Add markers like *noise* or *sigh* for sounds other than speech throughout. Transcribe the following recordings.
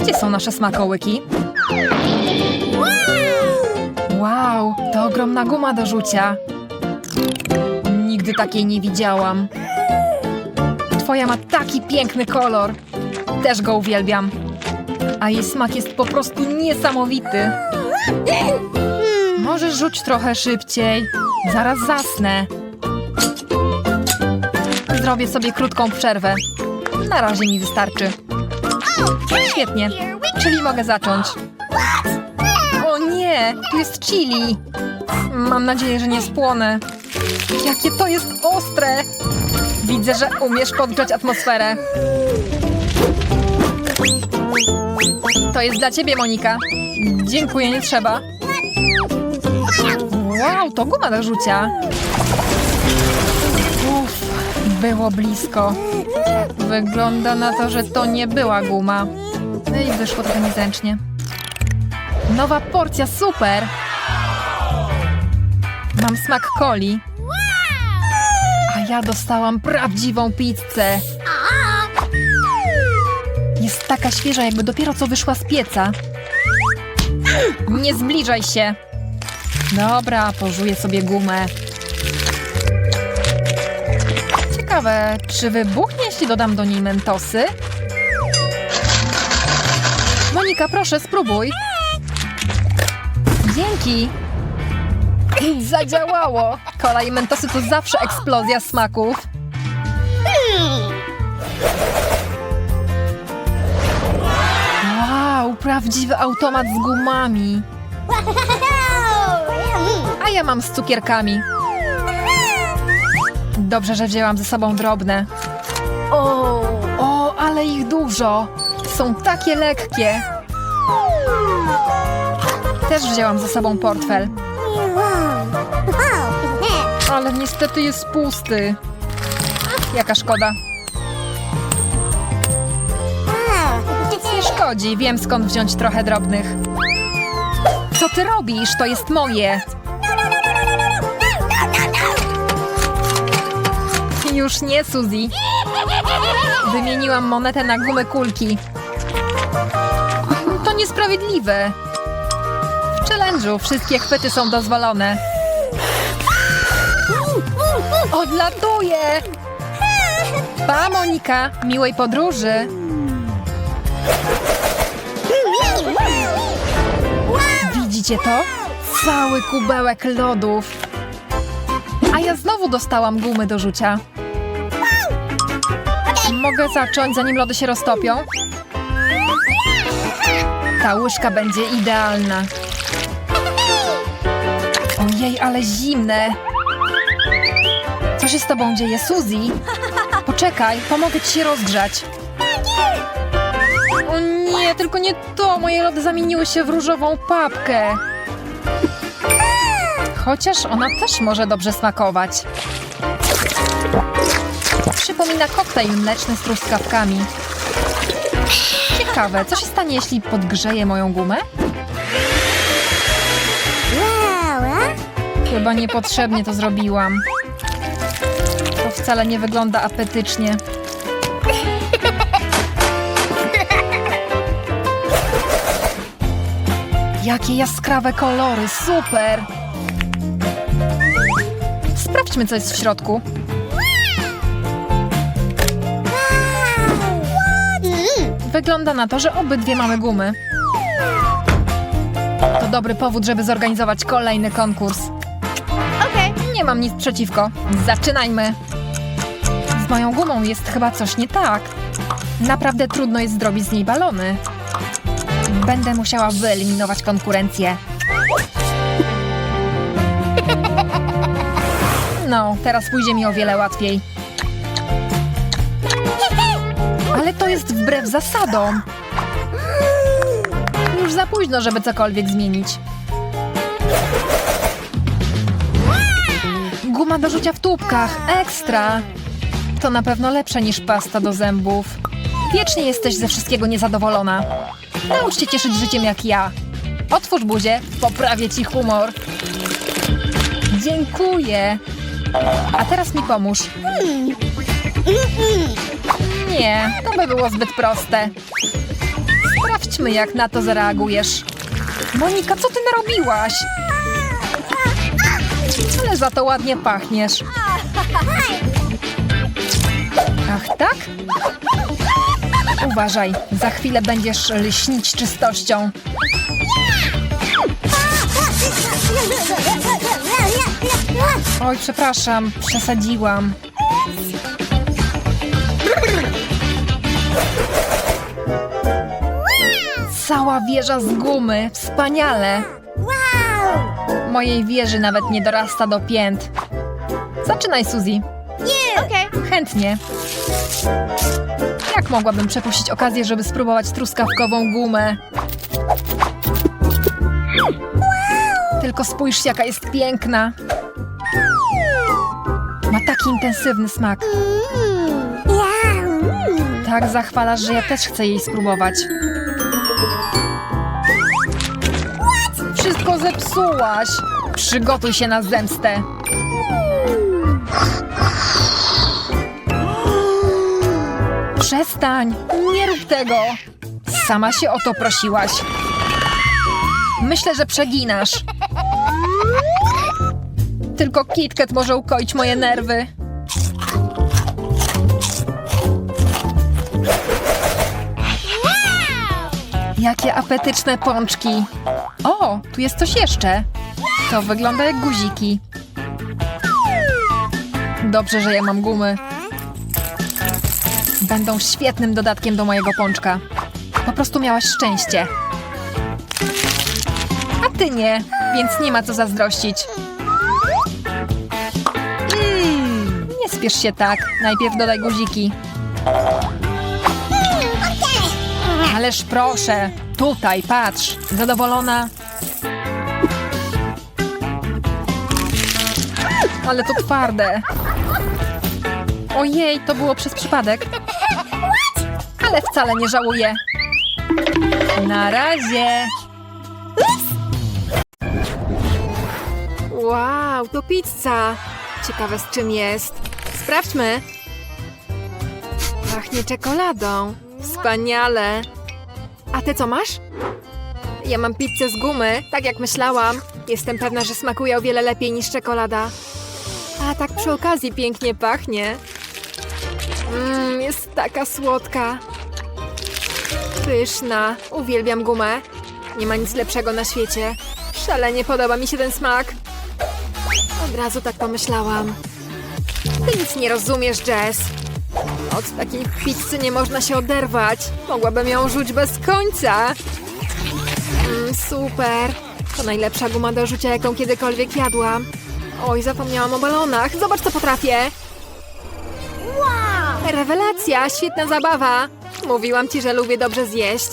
Gdzie są nasze smakołyki? Wow, to ogromna guma do rzucia. Nigdy takiej nie widziałam. Twoja ma taki piękny kolor. Też go uwielbiam. A jej smak jest po prostu niesamowity. Możesz rzuć trochę szybciej. Zaraz zasnę. Zrobię sobie krótką przerwę. Na razie mi wystarczy. Świetnie, czyli mogę zacząć. O nie, tu jest chili. Mam nadzieję, że nie spłonę. Jakie to jest ostre! Widzę, że umiesz podgrzać atmosferę. To jest dla ciebie, Monika. Dziękuję, nie trzeba. Wow, to guma do rzucia. Uff, było blisko. Wygląda na to, że to nie była guma. No i wyszło trochę niezręcznie. Nowa porcja, super! Mam smak coli. A ja dostałam prawdziwą pizzę. Jest taka świeża, jakby dopiero co wyszła z pieca. Nie zbliżaj się. Dobra, pożuję sobie gumę. Ciekawe, czy wybuchnie, jeśli dodam do niej mentosy? Monika, proszę, spróbuj. Dzięki. Zadziałało. Kola i mentosy to zawsze eksplozja smaków. Wow, prawdziwy automat z gumami. A ja mam z cukierkami. Dobrze, że wzięłam ze sobą drobne. O, ale ich dużo. Są takie lekkie. Też wzięłam ze sobą portfel, ale niestety jest pusty. Jaka szkoda. Nie szkodzi, wiem skąd wziąć trochę drobnych. Co ty robisz? To jest moje. Już nie, Suzy. Wymieniłam monetę na gumę kulki. To niesprawiedliwe. W challenge'u wszystkie chwyty są dozwolone. Odlatuję! Pa, Monika! Miłej podróży! Widzicie to? Cały kubełek lodów. A ja znowu dostałam gumy do rzucia. Mogę zacząć, zanim lody się roztopią? Ta łyżka będzie idealna. Ojej, ale zimne. Co się z tobą dzieje, Suzy? Poczekaj, pomogę ci się rozgrzać. O nie, tylko nie to. Moje lody zamieniły się w różową papkę. Chociaż ona też może dobrze smakować. Przypomina koktajl mleczny z truskawkami. Ciekawe, co się stanie, jeśli podgrzeję moją gumę? Chyba niepotrzebnie to zrobiłam. To wcale nie wygląda apetycznie. Jakie jaskrawe kolory, super! Sprawdźmy, co jest w środku. Wygląda na to, że obydwie mamy gumy. To dobry powód, żeby zorganizować kolejny konkurs. Nie mam nic przeciwko. Zaczynajmy! Z moją gumą jest chyba coś nie tak. Naprawdę trudno jest zrobić z niej balony. Będę musiała wyeliminować konkurencję. No, teraz pójdzie mi o wiele łatwiej. To jest wbrew zasadom. Już za późno, żeby cokolwiek zmienić. Guma do rzucia w tubkach. Ekstra! To na pewno lepsze niż pasta do zębów. Wiecznie jesteś ze wszystkiego niezadowolona. Naucz się cieszyć życiem jak ja. Otwórz buzię, poprawię ci humor. Dziękuję. A teraz mi pomóż. Nie, to by było zbyt proste. Sprawdźmy, jak na to zareagujesz. Monika, co ty narobiłaś? Ale za to ładnie pachniesz. Ach, tak? Uważaj, za chwilę będziesz lśnić czystością. Oj, przepraszam, przesadziłam. Cała wieża z gumy, wspaniale. Mojej wieży nawet nie dorasta do pięt. Zaczynaj, Suzy. Okay. Chętnie. Jak mogłabym przepuścić okazję, żeby spróbować truskawkową gumę? Tylko spójrz, jaka jest piękna. Ma taki intensywny smak. Tak zachwalasz, że ja też chcę jej spróbować. Wszystko zepsułaś. Przygotuj się na zemstę. Przestań! Nie rób tego! Sama się o to prosiłaś. Myślę, że przeginasz. Tylko KitKat może ukoić moje nerwy. Jakie apetyczne pączki. O, tu jest coś jeszcze. To wygląda jak guziki. Dobrze, że ja mam gumy. Będą świetnym dodatkiem do mojego pączka. Po prostu miałaś szczęście. A ty nie, więc nie ma co zazdrościć. Mm, nie spiesz się tak. Najpierw dodaj guziki. Ależ proszę, tutaj, patrz. Zadowolona? Ale to twarde. Ojej, to było przez przypadek. Ale wcale nie żałuję. Na razie. Wow, to pizza. Ciekawe z czym jest. Sprawdźmy. Pachnie czekoladą. Wspaniale. A ty co masz? Ja mam pizzę z gumy, tak jak myślałam. Jestem pewna, że smakuje o wiele lepiej niż czekolada. A tak przy okazji pięknie pachnie. Mmm, jest taka słodka. Pyszna. Uwielbiam gumę. Nie ma nic lepszego na świecie. Szalenie podoba mi się ten smak. Od razu tak pomyślałam. Ty nic nie rozumiesz, Jess. Od takiej pizzy nie można się oderwać. Mogłabym ją rzuć bez końca. Mm, super. To najlepsza guma do rzucia, jaką kiedykolwiek jadłam. Oj, zapomniałam o balonach. Zobacz, co potrafię. Rewelacja, świetna zabawa. Mówiłam ci, że lubię dobrze zjeść.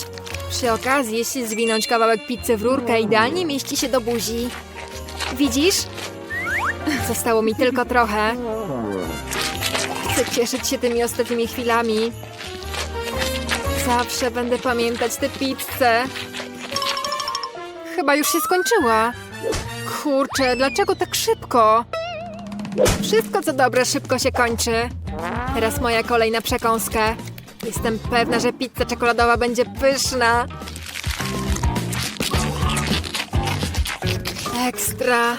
Przy okazji, jeśli zwinąć kawałek pizzy w rurkę, idealnie mieści się do buzi. Widzisz? Zostało mi tylko trochę. Chcę cieszyć się tymi ostatnimi chwilami. Zawsze będę pamiętać tę pizzę. Chyba już się skończyła. Kurczę, dlaczego tak szybko? Wszystko co dobre szybko się kończy. Teraz moja kolej na przekąskę. Jestem pewna, że pizza czekoladowa będzie pyszna. Ekstra.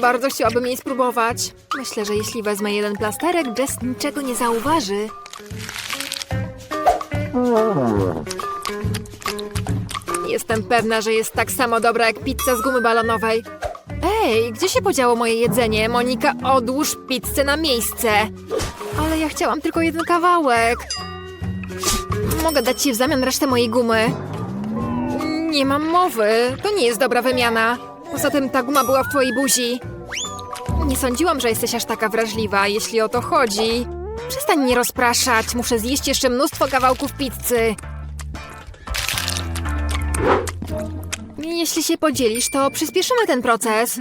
Bardzo chciałabym jej spróbować. Myślę, że jeśli wezmę jeden plasterek, Jess niczego nie zauważy. Jestem pewna, że jest tak samo dobra jak pizza z gumy balonowej. Ej, gdzie się podziało moje jedzenie? Monika, odłóż pizzę na miejsce. Ale ja chciałam tylko jeden kawałek. Mogę dać ci w zamian resztę mojej gumy. Nie mam mowy. To nie jest dobra wymiana. Poza tym ta guma była w twojej buzi. Nie sądziłam, że jesteś aż taka wrażliwa, jeśli o to chodzi. Przestań mnie rozpraszać. Muszę zjeść jeszcze mnóstwo kawałków pizzy. Jeśli się podzielisz, to przyspieszymy ten proces.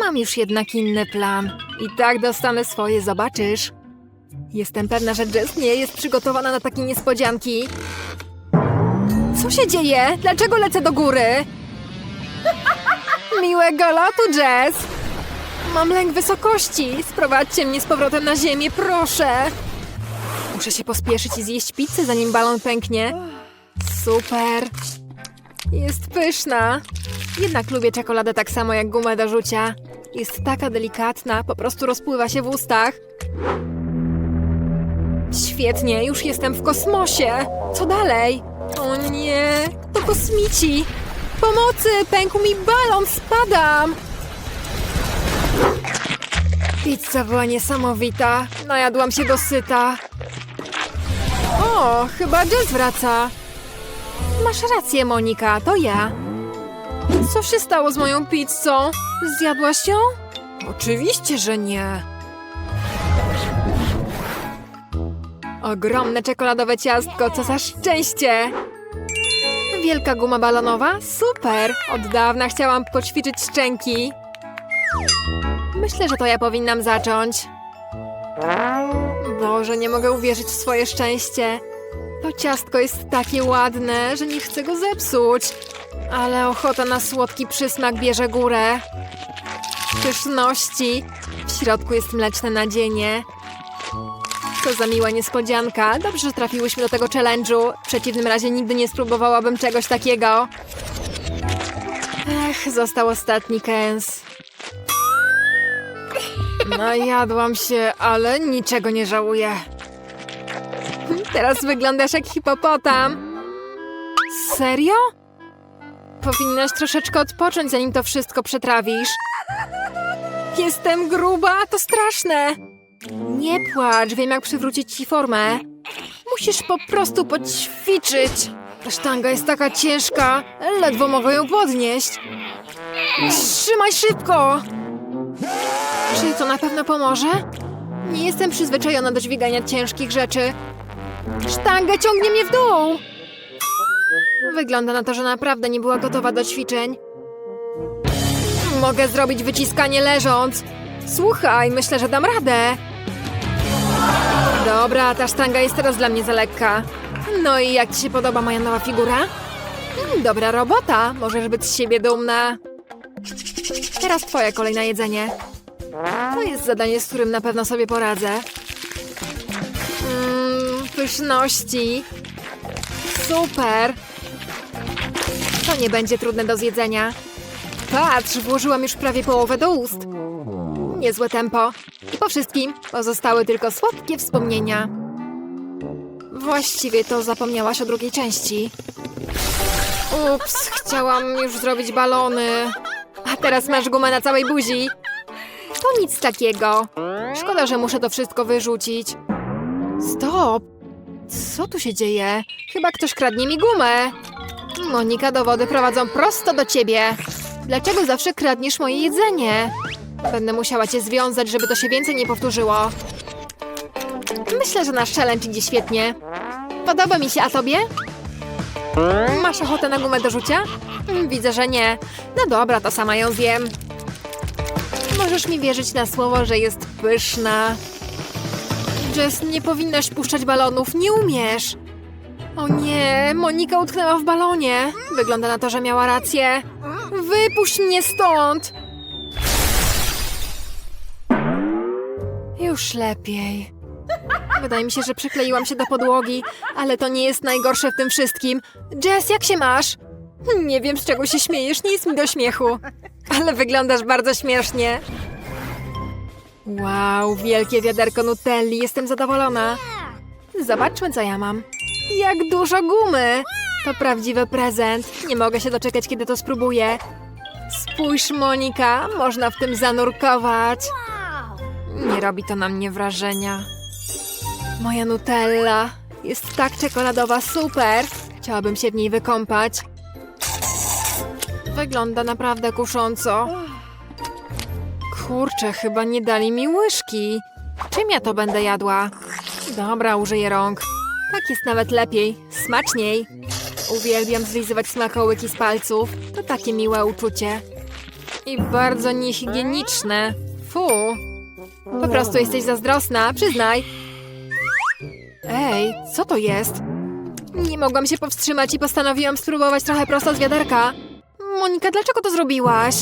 Mam już jednak inny plan. I tak dostanę swoje, zobaczysz. Jestem pewna, że Jess nie jest przygotowana na takie niespodzianki. Co się dzieje? Dlaczego lecę do góry? *laughs* Miłego lotu, Jess! Mam lęk wysokości. Sprowadźcie mnie z powrotem na ziemię, proszę. Muszę się pospieszyć i zjeść pizzę, zanim balon pęknie. Super. Jest pyszna. Jednak lubię czekoladę tak samo jak gumę do rzucia. Jest taka delikatna, po prostu rozpływa się w ustach. Świetnie, już jestem w kosmosie. Co dalej? O nie, to kosmici. Pomocy, pękł mi balon, spadam. Pizza była niesamowita. Najadłam się dosyta. O, chyba Jess wraca. Masz rację, Monika, to ja. Co się stało z moją pizzą? Zjadłaś ją? Oczywiście, że nie. Ogromne czekoladowe ciastko, co za szczęście! Wielka guma balonowa? Super! Od dawna chciałam poćwiczyć szczęki. Myślę, że to ja powinnam zacząć. Boże, nie mogę uwierzyć w swoje szczęście. To ciastko jest takie ładne, że nie chcę go zepsuć. Ale ochota na słodki przysmak bierze górę. Pyszności. W środku jest mleczne nadzienie. Co za miła niespodzianka. Dobrze, że trafiłyśmy do tego challenge'u. W przeciwnym razie nigdy nie spróbowałabym czegoś takiego. Ech, został ostatni kęs. Najadłam się, ale niczego nie żałuję. Teraz wyglądasz jak hipopotam. Serio? Powinnaś troszeczkę odpocząć, zanim to wszystko przetrawisz. Jestem gruba, to straszne. Nie płacz, wiem jak przywrócić ci formę. Musisz po prostu poćwiczyć. Ta sztanga jest taka ciężka, ledwo mogę ją podnieść. Trzymaj szybko! Czy to na pewno pomoże? Nie jestem przyzwyczajona do dźwigania ciężkich rzeczy. Sztanga ciągnie mnie w dół! Wygląda na to, że naprawdę nie była gotowa do ćwiczeń. Mogę zrobić wyciskanie leżąc. Słuchaj, myślę, że dam radę. Dobra, ta sztanga jest teraz dla mnie za lekka. No i jak ci się podoba moja nowa figura? Mm, Dobra robota, możesz być z siebie dumna. Teraz twoje kolej na jedzenie. To jest zadanie, z którym na pewno sobie poradzę. Mmm, pyszności. Super. To nie będzie trudne do zjedzenia. Patrz, włożyłam już prawie połowę do ust. Niezłe tempo. Wszystkim pozostały tylko słodkie wspomnienia. Właściwie to zapomniałaś o drugiej części. Ups, chciałam już zrobić balony. A teraz masz gumę na całej buzi. To nic takiego. Szkoda, że muszę to wszystko wyrzucić. Stop! Co tu się dzieje? Chyba ktoś kradnie mi gumę. Monika, dowody prowadzą prosto do ciebie. Dlaczego zawsze kradniesz moje jedzenie? Będę musiała cię związać, żeby to się więcej nie powtórzyło. Myślę, że nasz challenge idzie świetnie. Podoba mi się, a tobie? Masz ochotę na gumę do rzucia? Mm, Widzę, że nie. No dobra, to sama ją zjem. Możesz mi wierzyć na słowo, że jest pyszna. Jess, nie powinnaś puszczać balonów, nie umiesz. O nie, Monika utknęła w balonie. Wygląda na to, że miała rację. Wypuść mnie stąd! Już lepiej. Wydaje mi się, że przykleiłam się do podłogi, ale to nie jest najgorsze w tym wszystkim. Jess, jak się masz? Nie wiem, z czego się śmiejesz, nie jest mi do śmiechu. Ale wyglądasz bardzo śmiesznie. Wow, wielkie wiaderko Nutelli, jestem zadowolona. Zobaczmy, co ja mam. Jak dużo gumy! To prawdziwy prezent. Nie mogę się doczekać, kiedy to spróbuję. Spójrz, Monika, można w tym zanurkować. Nie robi to na mnie wrażenia. Moja Nutella jest tak czekoladowa, super. Chciałabym się w niej wykąpać. Wygląda naprawdę kusząco. Kurczę, chyba nie dali mi łyżki. Czym ja to będę jadła? Dobra, użyję rąk. Tak jest nawet lepiej, smaczniej. Uwielbiam zlizywać smakołyki z palców. To takie miłe uczucie. I bardzo niehigieniczne. Fu. Po prostu jesteś zazdrosna, przyznaj. Ej, co to jest? Nie mogłam się powstrzymać i postanowiłam spróbować trochę prosto z wiaderka. Monika, dlaczego to zrobiłaś?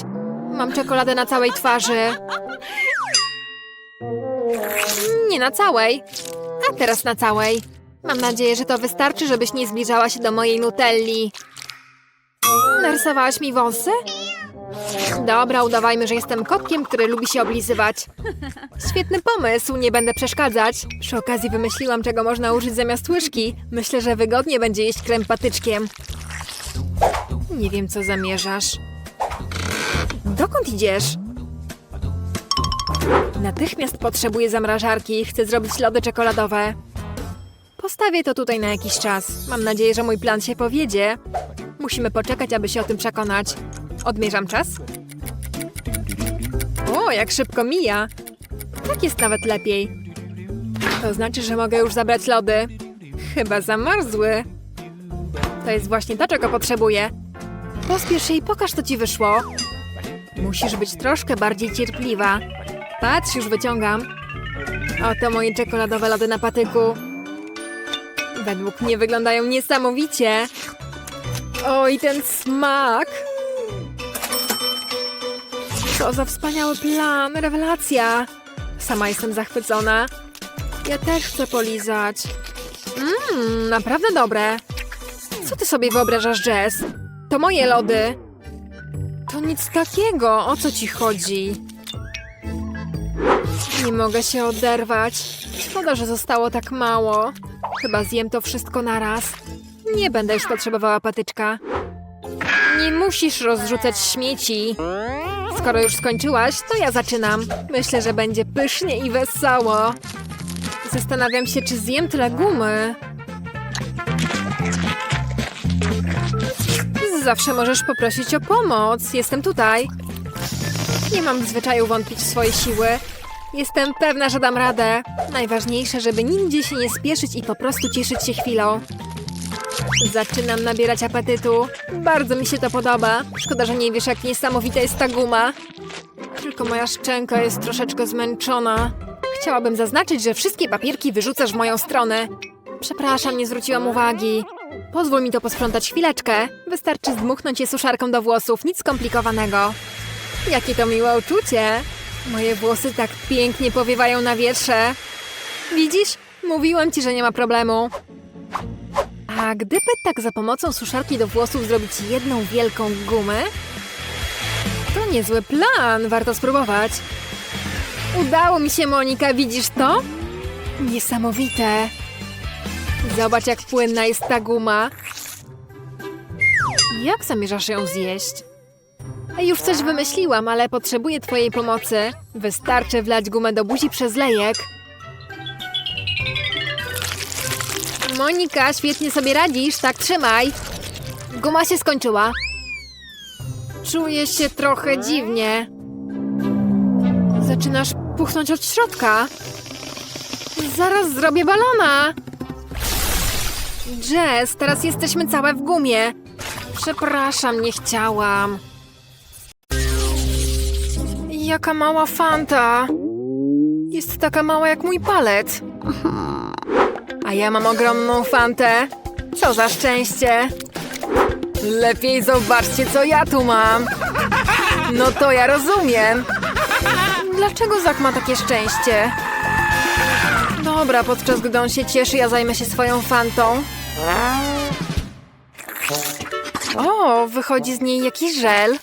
Mam czekoladę na całej twarzy. Nie na całej. A teraz na całej. Mam nadzieję, że to wystarczy, żebyś nie zbliżała się do mojej nutelli. Narysowałaś mi wąsy? Dobra, udawajmy, że jestem kotkiem, który lubi się oblizywać. Świetny pomysł, nie będę przeszkadzać. Przy okazji wymyśliłam, czego można użyć zamiast łyżki. Myślę, że wygodnie będzie jeść krem patyczkiem. Nie wiem, co zamierzasz. Dokąd idziesz? Natychmiast potrzebuję zamrażarki. Chcę zrobić lody czekoladowe. Postawię to tutaj na jakiś czas. Mam nadzieję, że mój plan się powiedzie. Musimy poczekać, aby się o tym przekonać. Odmierzam czas. O, jak szybko mija. Tak jest nawet lepiej. To znaczy, że mogę już zabrać lody. Chyba zamarzły. To jest właśnie to, czego potrzebuję. Pospiesz się i pokaż, co ci wyszło. Musisz być troszkę bardziej cierpliwa. Patrz, już wyciągam. Oto moje czekoladowe lody na patyku. Według mnie wyglądają niesamowicie. Oj, ten smak! Co za wspaniały plan, rewelacja! Sama jestem zachwycona. Ja też chcę polizać. Mmm, naprawdę dobre. Co ty sobie wyobrażasz, Jess? To moje lody. To nic takiego, o co ci chodzi? Nie mogę się oderwać. Szkoda, że zostało tak mało. Chyba zjem to wszystko naraz. Nie będę już potrzebowała patyczka. Nie musisz rozrzucać śmieci. Skoro już skończyłaś, to ja zaczynam. Myślę, że będzie pysznie i wesoło. Zastanawiam się, czy zjem tyle gumy. Zawsze możesz poprosić o pomoc. Jestem tutaj. Nie mam zwyczaju wątpić w swoje siły. Jestem pewna, że dam radę. Najważniejsze, żeby nigdzie się nie spieszyć i po prostu cieszyć się chwilą. Zaczynam nabierać apetytu. Bardzo mi się to podoba. Szkoda, że nie wiesz, jak niesamowita jest ta guma. Tylko moja szczęka jest troszeczkę zmęczona. Chciałabym zaznaczyć, że wszystkie papierki wyrzucasz w moją stronę. Przepraszam, nie zwróciłam uwagi. Pozwól mi to posprzątać chwileczkę. Wystarczy zdmuchnąć je suszarką do włosów, nic skomplikowanego. Jakie to miłe uczucie. Moje włosy tak pięknie powiewają na wietrze. Widzisz? Mówiłam ci, że nie ma problemu. A gdyby tak za pomocą suszarki do włosów zrobić jedną wielką gumę? To niezły plan, warto spróbować. Udało mi się, Monika, widzisz to? Niesamowite. Zobacz, jak płynna jest ta guma. Jak zamierzasz ją zjeść? Już coś wymyśliłam, ale potrzebuję twojej pomocy. Wystarczy wlać gumę do buzi przez lejek. Monika, świetnie sobie radzisz, tak trzymaj. Guma się skończyła. Czuję się trochę dziwnie. Zaczynasz puchnąć od środka. Zaraz zrobię balona. Jess, teraz jesteśmy całe w gumie. Przepraszam, nie chciałam. Jaka mała fanta. Jest taka mała jak mój palec. A ja mam ogromną fantę. Co za szczęście. Lepiej zobaczcie, co ja tu mam. No to ja rozumiem. Dlaczego Zak ma takie szczęście? Dobra, podczas gdy on się cieszy, ja zajmę się swoją fantą. O, wychodzi z niej jakiś żel.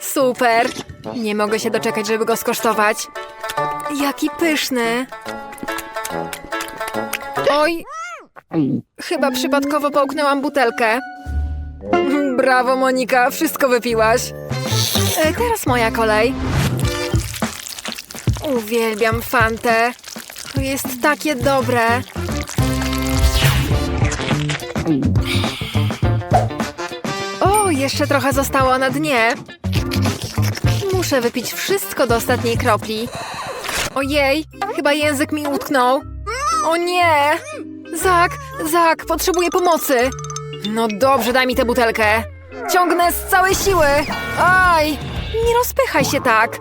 Super. Nie mogę się doczekać, żeby go skosztować. Jaki pyszny. Oj, chyba przypadkowo połknęłam butelkę. Brawo, Monika, wszystko wypiłaś. E, teraz moja kolej. Uwielbiam fantę. Jest takie dobre. O, jeszcze trochę zostało na dnie. Muszę wypić wszystko do ostatniej kropli. Ojej, chyba język mi utknął. O nie! Zak, Zak, potrzebuję pomocy. No dobrze, daj mi tę butelkę. Ciągnę z całej siły. Aj! Nie rozpychaj się tak.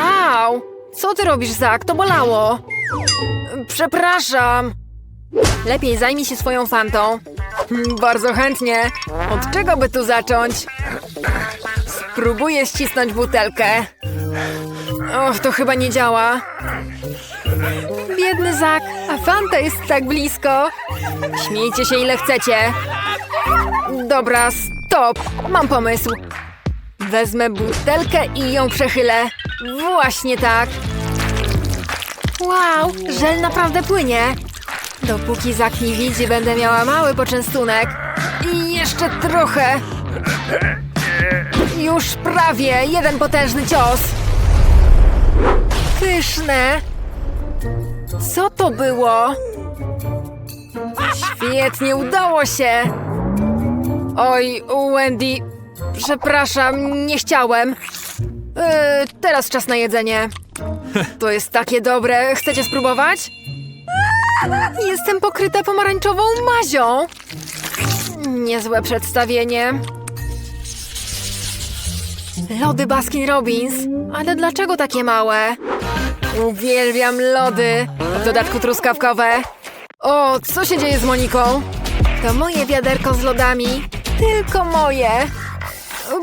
Au! Co ty robisz, Zak? To bolało. Przepraszam. Lepiej zajmij się swoją fantą. Hmm, Bardzo chętnie. Od czego by tu zacząć? Spróbuję ścisnąć butelkę. Och, to chyba nie działa. Biedny Zak, a Fanta jest tak blisko. Śmiejcie się ile chcecie. Dobra, stop. Mam pomysł. Wezmę butelkę i ją przechylę. Właśnie tak. Wow, żel naprawdę płynie. Dopóki Zak nie widzi, będę miała mały poczęstunek. I jeszcze trochę. Już prawie. Jeden potężny cios. Pyszne. Co to było? Świetnie, udało się. Oj, Wendy, przepraszam, nie chciałem. Yy, teraz czas na jedzenie. To jest takie dobre. Chcecie spróbować? Jestem pokryta pomarańczową mazią. Niezłe przedstawienie. Lody Baskin Robbins. Ale dlaczego takie małe? Uwielbiam lody. W dodatku truskawkowe. O, co się dzieje z Moniką? To moje wiaderko z lodami. Tylko moje.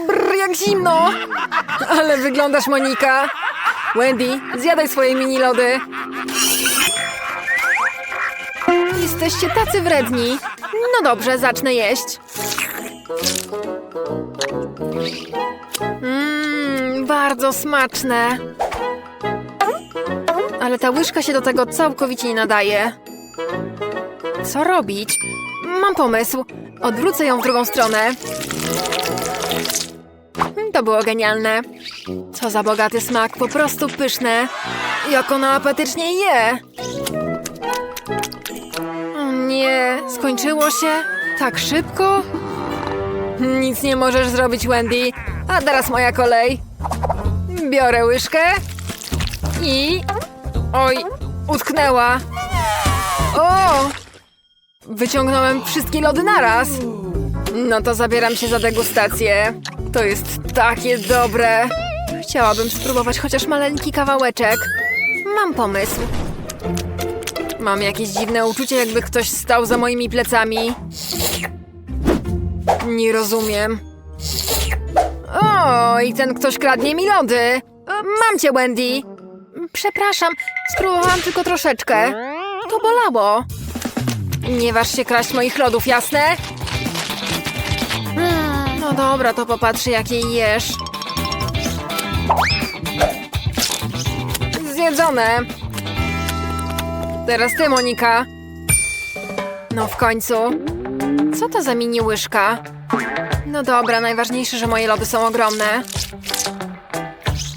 Brr, jak zimno. Ale wyglądasz, Monika. Wendy, zjadaj swoje mini lody. Jesteście tacy wredni. No dobrze, zacznę jeść. Mmm, bardzo smaczne. Ale ta łyżka się do tego całkowicie nie nadaje. Co robić? Mam pomysł. Odwrócę ją w drugą stronę. Mm, To było genialne. Co za bogaty smak, po prostu pyszne. Jak ona apetycznie je. O nie, skończyło się? Tak szybko? Nic nie możesz zrobić, Wendy. A teraz moja kolej. Biorę łyżkę i... Oj, utknęła. O! Wyciągnąłem wszystkie lody naraz. No to zabieram się za degustację. To jest takie dobre. Chciałabym spróbować chociaż maleńki kawałeczek. Mam pomysł. Mam jakieś dziwne uczucie, jakby ktoś stał za moimi plecami. Nie rozumiem. O, i ten ktoś kradnie mi lody. Mam cię, Wendy. Przepraszam, spróbowałam tylko troszeczkę. To bolało. Nie waż się kraść moich lodów, jasne? Mm, No dobra, to popatrzę, jak jej jesz. Zjedzone. Teraz ty, Monika. No w końcu. Co to za mini łyżka? No dobra, najważniejsze, że moje lody są ogromne.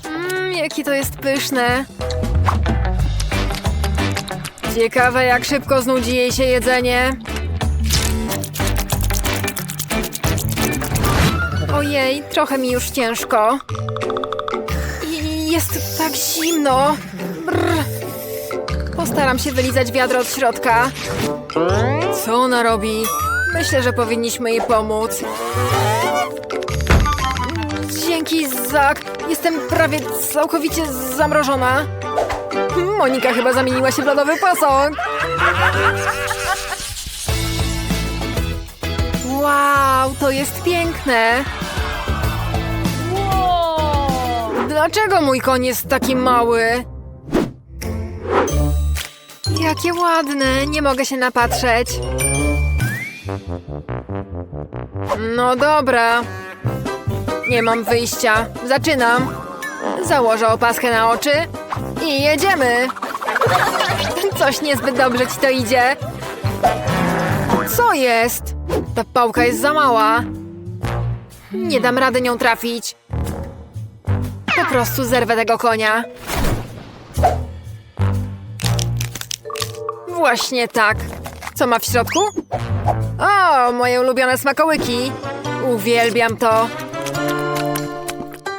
Mmm, jakie to jest pyszne. Ciekawe, jak szybko znudzi jej się jedzenie. Ojej, trochę mi już ciężko. I jest tak zimno. Brr. Postaram się wylizać wiadro od środka. Co ona robi? Myślę, że powinniśmy jej pomóc. Dzięki, Zak. Jestem prawie całkowicie zamrożona. Monika chyba zamieniła się w lodowy posąg. Wow, to jest piękne. Dlaczego mój koń jest taki mały? Jakie ładne, nie mogę się napatrzeć. No dobra. Nie mam wyjścia. Zaczynam. Założę opaskę na oczy i jedziemy. Coś niezbyt dobrze ci to idzie. Co jest? Ta pałka jest za mała. Nie dam rady nią trafić. Po prostu zerwę tego konia. Właśnie tak. Co ma w środku? O, moje ulubione smakołyki. Uwielbiam to.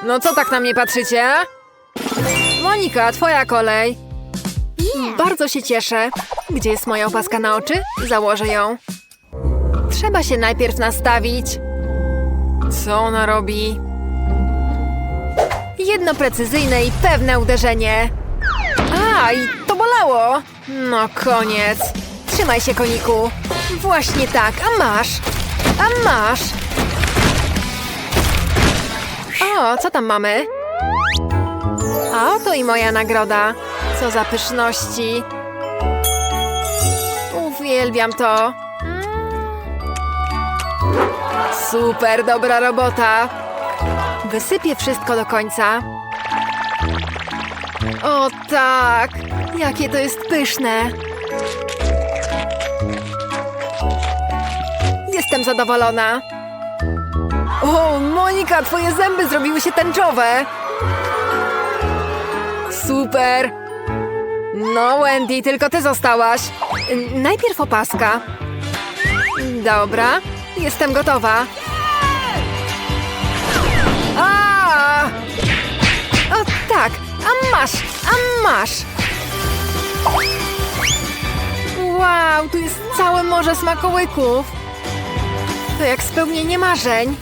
No co tak na mnie patrzycie? Monika, twoja kolej. Bardzo się cieszę. Gdzie jest moja opaska na oczy? Założę ją. Trzeba się najpierw nastawić. Co ona robi? Jedno precyzyjne i pewne uderzenie. A, i to bolało. No koniec. Trzymaj się, koniku. Właśnie tak, a masz. A masz. O, co tam mamy? A oto i moja nagroda. Co za pyszności. Uwielbiam to. Mm. Super, dobra robota. Wysypię wszystko do końca. O tak, jakie to jest pyszne. Jestem zadowolona. O, Monika, twoje zęby zrobiły się tęczowe. Super. No, Wendy, tylko ty zostałaś. Najpierw opaska. Dobra, jestem gotowa. A! O tak, a masz, a masz. Wow, tu jest całe morze smakołyków. To jak spełnienie marzeń.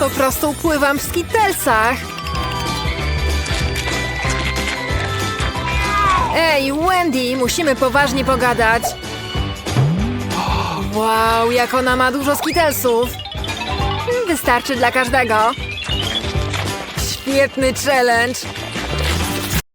Po prostu pływam w skitelsach. Ej, Wendy, musimy poważnie pogadać. Wow, jak ona ma dużo skitelsów. Wystarczy dla każdego. Świetny challenge.